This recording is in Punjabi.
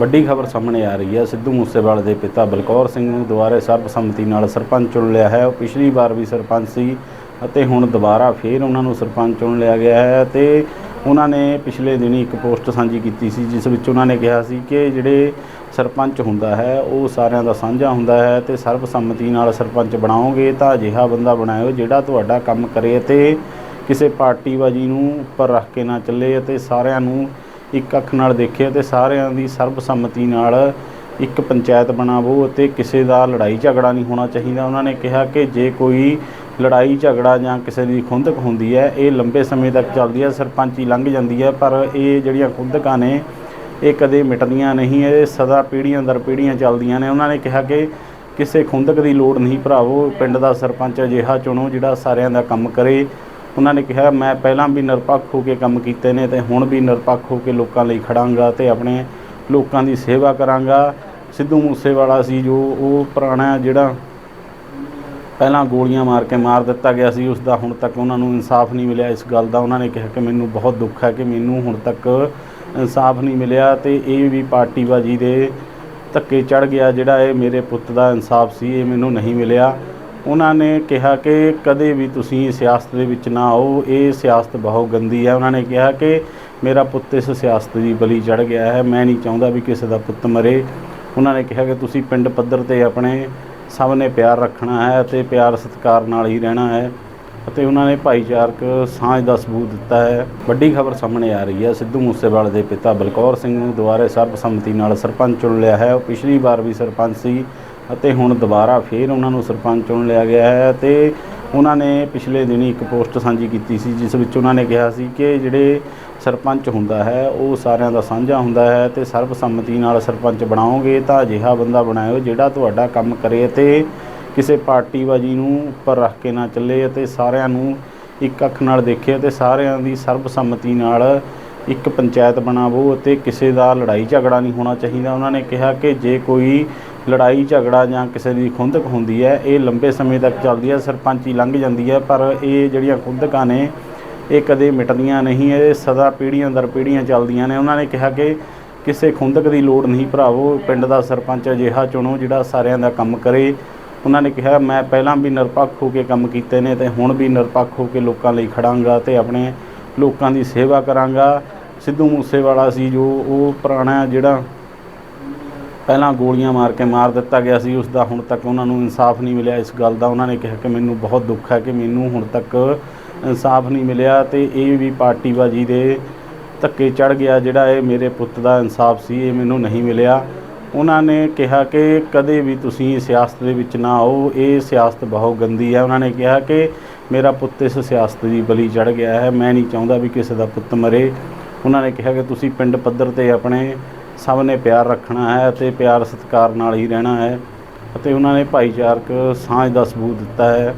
ਵੱਡੀ ਖਬਰ ਸਾਹਮਣੇ ਆ ਰਹੀ ਹੈ। ਸਿੱਧੂ ਮੂਸੇਵਾਲੇ ਦੇ ਪਿਤਾ ਬਲਕੌਰ ਸਿੰਘ ਨੂੰ ਦੁਬਾਰੇ ਸਰਬਸੰਮਤੀ ਨਾਲ ਸਰਪੰਚ ਚੁਣ ਲਿਆ ਹੈ। ਉਹ ਪਿਛਲੀ ਵਾਰ ਵੀ ਸਰਪੰਚ ਸੀ ਅਤੇ ਹੁਣ ਦੁਬਾਰਾ ਫੇਰ ਉਹਨਾਂ ਨੂੰ ਸਰਪੰਚ ਚੁਣ ਲਿਆ ਗਿਆ ਹੈ ਤੇ ਉਹਨਾਂ ਨੇ ਪਿਛਲੇ ਦਿਨੀ ਇੱਕ ਪੋਸਟ ਸਾਂਝੀ ਕੀਤੀ ਸੀ, ਜਿਸ ਵਿੱਚ ਉਹਨਾਂ ਨੇ ਕਿਹਾ ਸੀ ਕਿ ਜਿਹੜੇ ਸਰਪੰਚ ਹੁੰਦਾ ਹੈ, ਉਹ ਸਾਰਿਆਂ ਦਾ ਸਾਂਝਾ ਹੁੰਦਾ ਹੈ ਤੇ ਸਰਬਸੰਮਤੀ ਨਾਲ ਸਰਪੰਚ ਬਣਾਓਗੇ ਤਾਂ ਅਜਿਹਾ ਬੰਦਾ ਬਣਾਇਓ ਜਿਹੜਾ ਤੁਹਾਡਾ ਕੰਮ ਕਰੇ ਤੇ ਕਿਸੇ ਪਾਰਟੀਬਾਜੀ ਨੂੰ ਉੱਪਰ ਰੱਖ ਕੇ ਨਾ ਚੱਲੇ ਅਤੇ ਸਾਰਿਆਂ ਨੂੰ ਇੱਕ ਅੱਖ ਨਾਲ ਦੇਖੇ ਅਤੇ ਸਾਰਿਆਂ ਦੀ ਸਰਬਸੰਮਤੀ ਨਾਲ ਇੱਕ ਪੰਚਾਇਤ ਬਣਾਵੋ ਅਤੇ ਕਿਸੇ ਦਾ ਲੜਾਈ ਝਗੜਾ ਨਹੀਂ ਹੋਣਾ ਚਾਹੀਦਾ। ਉਹਨਾਂ ਨੇ ਕਿਹਾ ਕਿ ਜੇ ਕੋਈ ਲੜਾਈ, ਝਗੜਾ ਜਾਂ ਕਿਸੇ ਦੀ ਖੁੰਦਕ ਹੁੰਦੀ ਹੈ, ਇਹ ਲੰਬੇ ਸਮੇਂ ਤੱਕ ਚੱਲਦੀ ਹੈ, ਸਰਪੰਚੀ ਲੰਘ ਜਾਂਦੀ ਹੈ, ਪਰ ਇਹ ਜਿਹੜੀਆਂ ਖੁੰਦਕਾਂ ਨੇ, ਇਹ ਕਦੇ ਮਿਟਦੀਆਂ ਨਹੀਂ, ਇਹ ਸਦਾ ਪੀੜ੍ਹੀਆਂ ਦਰ ਪੀੜ੍ਹੀਆਂ ਚੱਲਦੀਆਂ ਨੇ। ਉਹਨਾਂ ਨੇ ਕਿਹਾ ਕਿ ਕਿਸੇ ਖੁੰਦਕ ਦੀ ਲੋੜ ਨਹੀਂ, ਭਰਾਵੋ, ਪਿੰਡ ਦਾ ਸਰਪੰਚ ਅਜਿਹਾ ਚੁਣੋ ਜਿਹੜਾ ਸਾਰਿਆਂ ਦਾ ਕੰਮ ਕਰੇ। ਉਹਨਾਂ ਨੇ ਕਿਹਾ, ਮੈਂ ਪਹਿਲਾਂ ਵੀ ਨਿਰਪੱਖ ਹੋ ਕੇ ਕੰਮ ਕੀਤੇ ਨੇ ਤੇ ਹੁਣ ਵੀ ਨਿਰਪੱਖ ਹੋ ਕੇ ਲੋਕਾਂ ਲਈ ਖੜਾਂਗਾ ਤੇ ਆਪਣੇ ਲੋਕਾਂ ਦੀ ਸੇਵਾ ਕਰਾਂਗਾ। ਸਿੱਧੂ ਮੂਸੇਵਾਲਾ ਸੀ ਜੋ ਉਹ ਪੁਰਾਣਾ ਜਿਹੜਾ ਪਹਿਲਾਂ ਗੋਲੀਆਂ ਮਾਰ ਕੇ ਮਾਰ ਦਿੱਤਾ ਗਿਆ ਸੀ ਉਸ ਦਾ ਹੁਣ ਤੱਕ ਉਹਨਾਂ ਨੂੰ ਇਨਸਾਫ ਨਹੀਂ ਮਿਲਿਆ। ਇਸ ਗੱਲ ਦਾ ਉਹਨਾਂ ਨੇ ਕਿਹਾ ਕਿ ਮੈਨੂੰ ਬਹੁਤ ਦੁੱਖ ਹੈ ਕਿ ਮੈਨੂੰ ਹੁਣ ਤੱਕ ਇਨਸਾਫ ਨਹੀਂ ਮਿਲਿਆ ਤੇ ਇਹ ਵੀ ਪਾਰਟੀਬਾਜੀ ਦੇ ਧੱਕੇ ਚੜ ਗਿਆ ਜਿਹੜਾ ਇਹ ਮੇਰੇ ਪੁੱਤ ਦਾ ਇਨਸਾਫ ਸੀ, ਇਹ ਮੈਨੂੰ ਨਹੀਂ ਮਿਲਿਆ। ਉਹਨਾਂ ਨੇ ਕਿਹਾ ਕਿ ਕਦੇ ਵੀ ਤੁਸੀਂ ਸਿਆਸਤ ਦੇ ਵਿੱਚ ਨਾ ਆਓ, ਇਹ ਸਿਆਸਤ ਬਹੁਤ ਗੰਦੀ ਹੈ। ਉਹਨਾਂ ਨੇ ਕਿਹਾ ਕਿ ਮੇਰਾ ਪੁੱਤ ਇਸ ਸਿਆਸਤ ਦੀ ਬਲੀ ਚੜ ਗਿਆ ਹੈ, ਮੈਂ ਨਹੀਂ ਚਾਹੁੰਦਾ ਵੀ ਕਿਸੇ ਦਾ ਪੁੱਤ ਮਰੇ। ਉਹਨਾਂ ਨੇ ਕਿਹਾ ਕਿ ਤੁਸੀਂ ਪਿੰਡ ਪੱਧਰ ਤੇ ਆਪਣੇ ਸਭ ਨੇ ਪਿਆਰ ਰੱਖਣਾ ਹੈ ਅਤੇ ਪਿਆਰ ਸਤਿਕਾਰ ਨਾਲ ਹੀ ਰਹਿਣਾ ਹੈ ਅਤੇ ਉਹਨਾਂ ਨੇ ਭਾਈਚਾਰਕ ਸਾਂਝ ਦਾ ਸਬੂਤ ਦਿੱਤਾ ਹੈ। ਵੱਡੀ ਖਬਰ ਸਾਹਮਣੇ ਆ ਰਹੀ ਹੈ। ਸਿੱਧੂ ਮੂਸੇਵਾਲੇ ਦੇ ਪਿਤਾ ਬਲਕੌਰ ਸਿੰਘ ਨੂੰ ਦੁਬਾਰੇ ਸਰਬਸੰਮਤੀ ਨਾਲ ਸਰਪੰਚ ਚੁਣ ਲਿਆ ਹੈ। ਉਹ ਪਿਛਲੀ ਵਾਰ ਵੀ ਸਰਪੰਚ ਸੀ। ਅਤੇ ਹੁਣ ਦੁਬਾਰਾ ਫੇਰ ਉਹਨਾਂ ਨੂੰ ਸਰਪੰਚ ਚੁਣ ਲਿਆ ਗਿਆ ਹੈ ਤੇ ਉਹਨਾਂ ਨੇ ਪਿਛਲੇ ਦਿਨੀ ਇੱਕ ਪੋਸਟ ਸਾਂਝੀ ਕੀਤੀ ਸੀ, ਜਿਸ ਵਿੱਚ ਉਹਨਾਂ ਨੇ ਕਿਹਾ ਸੀ ਕਿ ਜਿਹੜੇ ਸਰਪੰਚ ਹੁੰਦਾ ਹੈ, ਉਹ ਸਾਰਿਆਂ ਦਾ ਸਾਂਝਾ ਹੁੰਦਾ ਹੈ ਤੇ ਸਰਬਸੰਮਤੀ ਨਾਲ ਸਰਪੰਚ ਬਣਾਓਗੇ ਤਾਂ ਅਜਿਹਾ ਬੰਦਾ ਬਣਾਇਓ ਜਿਹੜਾ ਤੁਹਾਡਾ ਕੰਮ ਕਰੇ ਤੇ ਕਿਸੇ ਪਾਰਟੀਬਾਜੀ ਨੂੰ ਉੱਪਰ ਰੱਖ ਕੇ ਨਾ ਚੱਲੇ ਅਤੇ ਸਾਰਿਆਂ ਨੂੰ ਇੱਕ ਅੱਖ ਨਾਲ ਦੇਖੇ ਅਤੇ ਸਾਰਿਆਂ ਦੀ ਸਰਬਸੰਮਤੀ ਨਾਲ ਇੱਕ ਪੰਚਾਇਤ ਬਣਾਵੋ ਅਤੇ ਕਿਸੇ ਦਾ ਲੜਾਈ ਝਗੜਾ ਨਹੀਂ ਹੋਣਾ ਚਾਹੀਦਾ। ਉਹਨਾਂ ਨੇ ਕਿਹਾ ਕਿ ਜੇ ਕੋਈ ਲੜਾਈ, ਝਗੜਾ ਜਾਂ ਕਿਸੇ ਦੀ ਖੁੰਦਕ ਹੁੰਦੀ ਹੈ, ਇਹ ਲੰਬੇ ਸਮੇਂ ਤੱਕ ਚੱਲਦੀ ਹੈ, ਸਰਪੰਚੀ ਲੰਘ ਜਾਂਦੀ ਹੈ, ਪਰ ਇਹ ਜਿਹੜੀਆਂ ਖੁੰਦਕਾਂ ਨੇ, ਇਹ ਕਦੇ ਮਿਟਦੀਆਂ ਨਹੀਂ, ਇਹ ਸਦਾ ਪੀੜ੍ਹੀਆਂ ਦਰ ਪੀੜ੍ਹੀਆਂ ਚੱਲਦੀਆਂ ਨੇ। ਉਹਨਾਂ ਨੇ ਕਿਹਾ ਕਿ ਕਿਸੇ ਖੁੰਦਕ ਦੀ ਲੋੜ ਨਹੀਂ, ਭਰਾਵੋ, ਪਿੰਡ ਦਾ ਸਰਪੰਚ ਅਜਿਹਾ ਚੁਣੋ ਜਿਹੜਾ ਸਾਰਿਆਂ ਦਾ ਕੰਮ ਕਰੇ। ਉਹਨਾਂ ਨੇ ਕਿਹਾ, ਮੈਂ ਪਹਿਲਾਂ ਵੀ ਨਿਰਪੱਖ ਹੋ ਕੇ ਕੰਮ ਕੀਤੇ ਨੇ ਤੇ ਹੁਣ ਵੀ ਨਿਰਪੱਖ ਹੋ ਕੇ ਲੋਕਾਂ ਲਈ ਖੜਾਂਗਾ ਤੇ ਆਪਣੇ ਲੋਕਾਂ ਦੀ ਸੇਵਾ ਕਰਾਂਗਾ। ਸਿੱਧੂ ਮੂਸੇਵਾਲਾ ਸੀ ਜੋ ਉਹ ਪੁਰਾਣਾ ਜਿਹੜਾ ਪਹਿਲਾਂ ਗੋਲੀਆਂ ਮਾਰ ਕੇ ਮਾਰ ਦਿੱਤਾ ਗਿਆ ਸੀ, ਉਸ ਦਾ ਹੁਣ ਤੱਕ ਉਹਨਾਂ ਨੂੰ ਇਨਸਾਫ ਨਹੀਂ ਮਿਲਿਆ। ਇਸ ਗੱਲ ਦਾ ਉਹਨਾਂ ਨੇ ਕਿਹਾ ਕਿ ਮੈਨੂੰ ਬਹੁਤ ਦੁੱਖ ਹੈ ਕਿ ਮੈਨੂੰ ਹੁਣ ਤੱਕ ਇਨਸਾਫ ਨਹੀਂ ਮਿਲਿਆ ਤੇ ਇਹ ਵੀ ਪਾਰਟੀਬਾਜੀ ਦੇ ਧੱਕੇ ਚੜ ਗਿਆ ਜਿਹੜਾ ਇਹ ਮੇਰੇ ਪੁੱਤ ਦਾ ਇਨਸਾਫ ਸੀ, ਇਹ ਮੈਨੂੰ ਨਹੀਂ ਮਿਲਿਆ। ਉਹਨਾਂ ਨੇ ਕਿਹਾ ਕਿ ਕਦੇ ਵੀ ਤੁਸੀਂ ਸਿਆਸਤ ਦੇ ਵਿੱਚ ਨਾ ਆਓ, ਇਹ ਸਿਆਸਤ ਬਹੁਤ ਗੰਦੀ ਹੈ। ਉਹਨਾਂ ਨੇ ਕਿਹਾ ਕਿ ਮੇਰਾ ਪੁੱਤ ਇਸ ਸਿਆਸਤ ਦੀ ਬਲੀ ਚੜ ਗਿਆ ਹੈ, ਮੈਂ ਨਹੀਂ ਚਾਹੁੰਦਾ ਵੀ ਕਿਸੇ ਦਾ ਪੁੱਤ ਮਰੇ। ਉਹਨਾਂ ਨੇ ਕਿਹਾ ਕਿ ਤੁਸੀਂ ਪਿੰਡ ਪੱਧਰ ਤੇ ਆਪਣੇ ਸਭ ਨੇ ਪਿਆਰ ਰੱਖਣਾ ਹੈ ਅਤੇ ਪਿਆਰ ਸਤਿਕਾਰ ਨਾਲ ਹੀ ਰਹਿਣਾ ਹੈ ਅਤੇ ਉਹਨਾਂ ਨੇ ਭਾਈਚਾਰਕ ਸਾਂਝ ਦਾ ਸਬੂਤ ਦਿੱਤਾ ਹੈ।